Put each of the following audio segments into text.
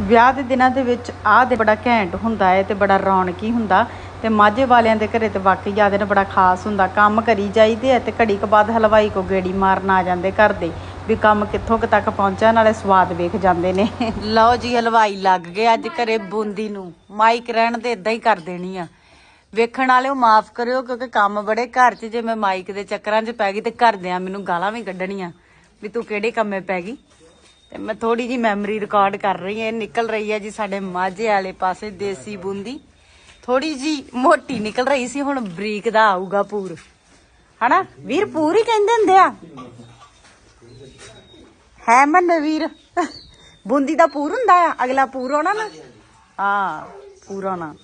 ਵਿਆਹ ਦੇ ਦਿਨਾਂ ਦੇ ਵਿੱਚ ਆਹ ਦੇ ਬੜਾ ਘੈਂਟ ਹੁੰਦਾ ਹੈ ਤੇ ਬੜਾ ਰੌਣਕੀ ਹੁੰਦਾ ਤੇ ਮਾਝੇ ਵਾਲਿਆਂ ਦੇ ਘਰੇ ਤੇ ਵਾਕਈ ਆ ਦਿਨ ਬੜਾ ਖਾਸ ਹੁੰਦਾ। ਕੰਮ ਕਰੀ ਜਾਈਦੇ ਆ ਤੇ ਘੜੀ ਕੁ ਬਾਅਦ ਹਲਵਾਈ ਕੋ ਗੇੜੀ ਮਾਰਨ ਆ ਜਾਂਦੇ ਘਰ ਦੇ ਵੀ ਕੰਮ ਕਿੱਥੋਂ ਕੁ ਤੱਕ ਪਹੁੰਚਿਆ ਨਾਲੇ ਸਵਾਦ ਵੇਖ ਜਾਂਦੇ ਨੇ। ਲਓ ਜੀ, ਹਲਵਾਈ ਲੱਗ ਗਏ ਅੱਜ ਘਰੇ ਬੂੰਦੀ ਨੂੰ। ਮਾਈਕ ਰਹਿਣ ਦੇ ਇਦਾਂ ਹੀ ਕਰ ਦੇਣੀ ਆ। ਵੇਖਣ ਵਾਲਿਓ ਮਾਫ ਕਰਿਓ ਕਿਉਂਕਿ ਕੰਮ ਬੜੇ ਘਰ 'ਚ ਜੇ ਮੈਂ ਮਾਈਕ ਦੇ ਚੱਕਰਾਂ 'ਚ ਪੈ ਗਈ ਤੇ ਘਰਦਿਆਂ ਮੈਨੂੰ ਗਾਲਾਂ ਵੀ ਕੱਢਣੀਆਂ ਵੀ ਤੂੰ ਕਿਹੜੇ ਕੰਮੇ ਪੈ ਗਈ? ਤੇ ਮੈਂ ਥੋੜੀ ਜੀ ਮੈਮਰੀ ਰਿਕਾਰਡ ਕਰ ਰਹੀ ਹਾਂ ਨਿਕਲ ਰਹੀ ਹੈ ਜੀ ਸਾਡੇ ਮਾਝੇ ਵਾਲੇ ਪਾਸੇ ਦੇਸੀ ਬੂੰਦੀ। ਥੋੜੀ ਜੀ ਮੋਟੀ ਨਿਕਲ ਰਹੀ ਸੀ, ਹੁਣ ਬਰੀਕ ਦਾ ਆਊਗਾ ਪੂਰ। ਹਨਾ? ਵੀਰ, ਪੂਰ ਹੀ ਕਹਿੰਦੇ ਹੁੰਦੇ ਆ। ਹੈ ਮੰਨ ਵੀਰ? ਬੂੰਦੀ ਦਾ ਪੂਰ ਹੁੰਦਾ ਆ, ਅਗਲਾ ਪੂਰ ਹੋਣਾ ਨਾ? ਹਾਂ, ਪੂਰ ਹੋਣਾ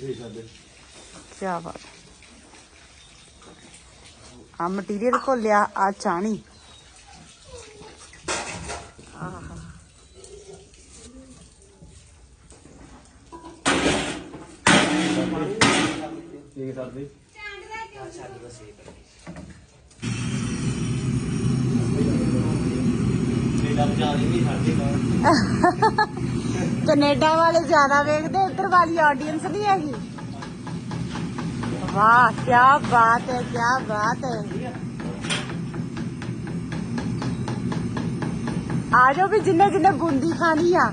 ਕੀ ਬਾਤ। ਆ ਮਟੀਰੀਅਲ ਘੋਲਿਆ ਆ ਚਾਣੀ। ਕੈਨੇਡਾ ਵਾਲੇ ਜ਼ਿਆਦਾ ਵੇਖਦੇ ਇੱਧਰ ਵਾਲੀ ਆਡੀਅנס ਨਹੀਂ ਹੈਗੀ ਵਾਹ ਕੀ ਬਾਤ ਹੈ ਕੀ ਬਾਤ ਹੈ ਆ ਜਾਓ ਵੀ ਜਿੰਨੇ ਜਿੰਨੇ ਬੂੰਦੀ ਖਾਣੀ ਆ।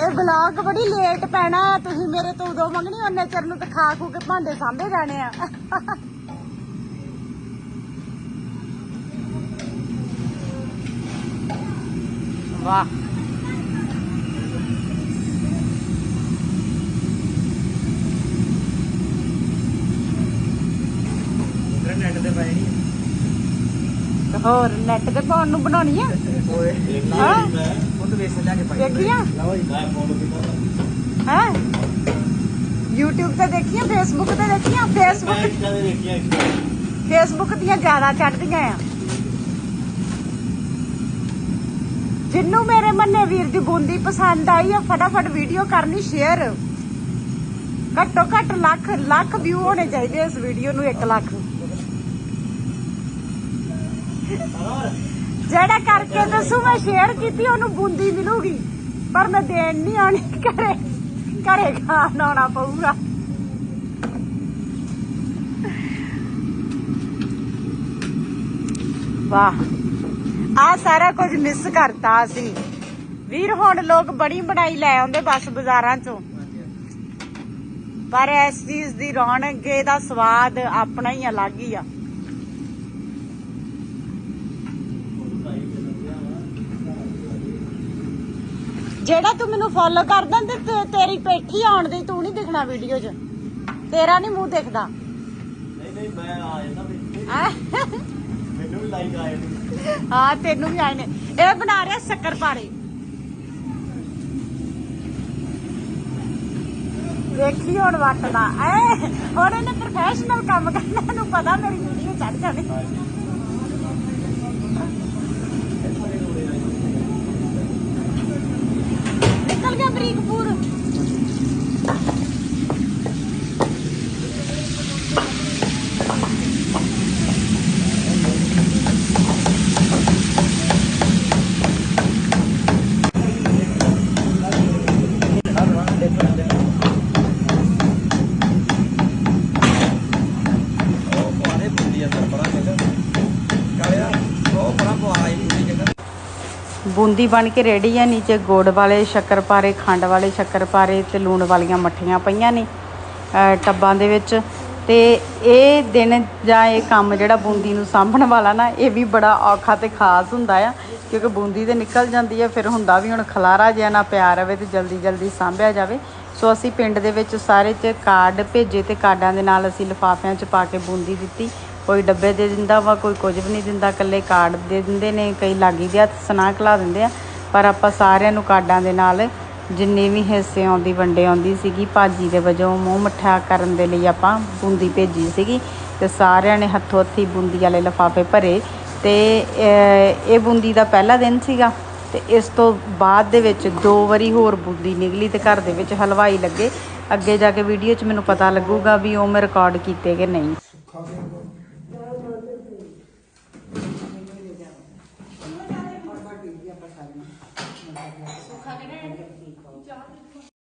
ਇਹ ਵਲੌਗ ਬੜੀ ਲੇਟ ਪੈਣਾ। ਤੁਸੀਂ ਮੇਰੇ ਤੋਂ ਉਦੋਂ ਮੰਗਣੀ ਉਹਨੇ ਚਿਰ ਨੂੰ ਤੇ ਖਾ ਖੂ ਕੇ ਭਾਂਡੇ ਸਾਂਭੇ ਜਾਣੇ ਆ। ਵਾਹ। ਨੈਟ ਤੇ ਪੈ ਨਹੀਂ ਤੇ ਹੋਰ ਨੈਟ ਤੇ ਪਾਉਣ ਨੂੰ ਬਣਾਉਣੀ ਆ? ਓਏ। ਹਾਂ। ਉਹ ਤਾਂ ਵੇਸ ਲਿਆ ਕੇ ਪਾਈ। ਦੇਖੀਆਂ? ਲਓ ਜੀ। ਮੈਂ ਫੋਲੋ ਕੀਤਾ ਹੈ? YouTube ਤੇ ਦੇਖੀਆਂ Facebook ਤੇ ਦੇਖੀਆਂ Facebook ਦੇਖਿਆ ਫੇਸਬੁੱਕ ਦੀਆਂ ਜ਼ਿਆਦਾ ਚੜਦੀਆਂ ਆ। ਜਿੰਨੂੰ ਮੇਰੇ ਮੰਨੇ ਵੀਰ ਦੀ ਬੂੰਦੀ ਪਸੰਦ ਆਈ ਆ ਫਟਾਫਟ ਵੀਡੀਓ ਕਰਨੀ ਸ਼ੇਅਰ ਘੱਟੋ ਘੱਟ ਲੱਖ ਲੱਖ ਵਿਊ ਹੋਣੇ ਚਾਹੀਦੇ ਇਸ ਵੀਡੀਓ ਨੂੰ 1 ਲੱਖ। ਜਿਹੜਾ ਕਰਕੇ ਦੱਸੂ ਮੈਂ ਸ਼ੇਅਰ ਕੀਤੀ, ਉਹਨੂੰ ਬੂੰਦੀ ਮਿਲੂਗੀ। ਪਰ ਮੈਂ ਦੇਣ ਨਹੀਂ ਆਉਣੀ, ਘਰੇ ਘਰੇ ਖਾਣ ਆਉਣਾ ਪਊਗਾ। ਵਾਹ। ਆ ਸਾਰਾ ਕੁਝ ਮਿਸ ਕਰਤਾ ਅਸੀਂ। ਵੀਰ, ਹੁਣ ਲੋਕ ਬੜੀ ਬਣਾਈ ਲੈ ਆਉਂਦੇ ਬਸ ਬਾਜ਼ਾਰਾਂ ਚੋਂ। ਪਰ ਇਸ ਚੀਜ਼ ਦੀ ਰੌਣਕ ਦਾ ਸਵਾਦ ਆਪਣਾ ਹੀ ਅਲੱਗ ਹੀ ਆ। ਜਿਹੜਾ ਤੂੰ ਮੈਨੂੰ ਫੋਲੋ ਕਰਦਾ ਤੇ ਤੇ- ਤੇਰੀ ਪੇਠੀ ਆਉਣ ਦੀ ਤੂੰ ਨਹੀਂ ਦਿਖਣਾ ਵੀਡੀਓ 'ਚ। ਤੇਰਾ ਨਹੀਂ ਮੂੰਹ ਦਿਖਦਾ। ਨਹੀਂ ਨਹੀਂ ਮੈਂ ਆ ਜਾਂਦਾ ਵੀ ਹੈਂ? ਮੈਨੂੰ ਵੀ ਲਾਈਕ ਆਏ ਨੇ। ਹਾਂ ਤੈਨੂੰ ਵੀ ਆਏ ਨੇ। ਇਹ ਬਣਾ ਰਿਹਾ ਸ਼ੱਕਰ ਪਾਰੇ ਵੇਖੀ ਹੁਣ ਵੱਟਦਾ ਐ ਹੁਣ ਇਹਨੇ ਪ੍ਰੋਫੈਸ਼ਨਲ ਕੰਮ ਕਰਨਾ ਇਹਨੂੰ ਪਤਾ ਮੇਰੀ ਵੀਡੀਓ ਚੜ ਜਾਣੀ ਨਿਕਲ ਗਿਆ ਬਰੀਕਪੁਰ ਉਹ ਪਾਣੇ ਬੁੱਲੀ ਅੰਦਰ ਪਰਾਂ ਜਗ੍ਹਾ ਕਾਲਿਆ ਉਹ ਪਰਾਂ ਪਵਾ ਆਈ ਬੁੱਲੀ ਜਗ੍ਹਾ ਬੂੰਦੀ ਬਣ ਕੇ ਰੈਡੀ ਆ, ਨੀਚੇ ਗੋੜ ਵਾਲੇ ਸ਼ੱਕਰਪਾਰੇ ਖੰਡ ਵਾਲੇ ਸ਼ੱਕਰਪਾਰੇ ਤੇ ਲੂਣ ਵਾਲੀਆਂ ਮੱਠੀਆਂ ਪਈਆਂ ਨੇ ਟੱਬਾਂ ਦੇ ਵਿੱਚ। ਤੇ ਇਹ ਦਿਨ ਜਾਂ ਇਹ ਕੰਮ ਜਿਹੜਾ ਬੂੰਦੀ ਨੂੰ ਸਾਂਭਣ ਵਾਲਾ ਨਾ, ਇਹ ਵੀ ਬੜਾ ਔਖਾ ਤੇ ਖਾਸ ਹੁੰਦਾ ਆ, ਕਿਉਂਕਿ ਬੂੰਦੀ ਤੇ ਨਿਕਲ ਜਾਂਦੀ ਹੈ ਫਿਰ ਹੁੰਦਾ ਵੀ ਹੁਣ ਖਲਾਰਾ ਜਿਹਾ ਨਾ ਪਿਆ ਰਵੇ ਤੇ ਜਲਦੀ ਜਲਦੀ ਸਾਂਭਿਆ ਜਾਵੇ। ਸੋ ਅਸੀਂ ਪਿੰਡ ਦੇ ਵਿੱਚ ਸਾਰੇ ਚ ਕਾਰਡ ਭੇਜੇ ਤੇ ਕਾਰਡਾਂ ਦੇ ਨਾਲ ਅਸੀਂ ਲਿਫਾਫਿਆਂ 'ਚ ਪਾ ਕੇ ਬੂੰਦੀ ਦਿੱਤੀ। ਕੋਈ ਡੱਬੇ ਦੇ ਦਿੰਦਾ ਵਾ, ਕੋਈ ਕੁਝ ਵੀ ਨਹੀਂ ਦਿੰਦਾ, ਇਕੱਲੇ ਕਾਰਡ ਦੇ ਦਿੰਦੇ ਨੇ, ਕਈ ਲਾਗੀ ਦੇ ਹੱਥ ਸੁਨਾ ਖਲਾ ਦਿੰਦੇ ਆ। ਪਰ ਆਪਾਂ ਸਾਰਿਆਂ ਨੂੰ ਕਾਰਡਾਂ ਦੇ ਨਾਲ ਜਿੰਨੇ ਵੀ ਹਿੱਸੇ ਆਉਂਦੀ, ਵੰਡੇ ਆਉਂਦੀ ਸੀਗੀ, ਭਾਜੀ ਦੇ ਵਜੋਂ ਮੂੰਹ ਮਿੱਠਾ ਕਰਨ ਦੇ ਲਈ ਆਪਾਂ ਬੂੰਦੀ ਭੇਜੀ ਸੀਗੀ ਤੇ ਸਾਰਿਆਂ ਨੇ ਹੱਥੋਂ ਹੱਥੀ ਬੂੰਦੀ ਵਾਲੇ ਲਿਫਾਫੇ ਭਰੇ ਤੇ ਇਹ ਬੂੰਦੀ ਦਾ ਪਹਿਲਾ ਦਿਨ ਸੀਗਾ ਤੇ ਇਸ ਤੋਂ ਬਾਅਦ ਦੇ ਵਿੱਚ ਦੋ ਵਾਰੀ ਹੋਰ ਬੂੰਦੀ ਨਿਕਲੀ ਤੇ ਘਰ ਦੇ ਵਿੱਚ ਹਲਵਾਈ ਲੱਗੇ। ਅੱਗੇ ਜਾ ਕੇ ਵੀਡੀਓ 'ਚ ਮੈਨੂੰ ਪਤਾ ਲੱਗੂਗਾ ਵੀ ਉਹ ਮੈਂ ਰਿਕਾਰਡ ਕੀਤੇ ਕਿ ਨਹੀਂ। ਸੁੱਖਾ ਕਿਹੜਾ ਹੈ? ਚਾਹ ਦੇ ਦਿਓ।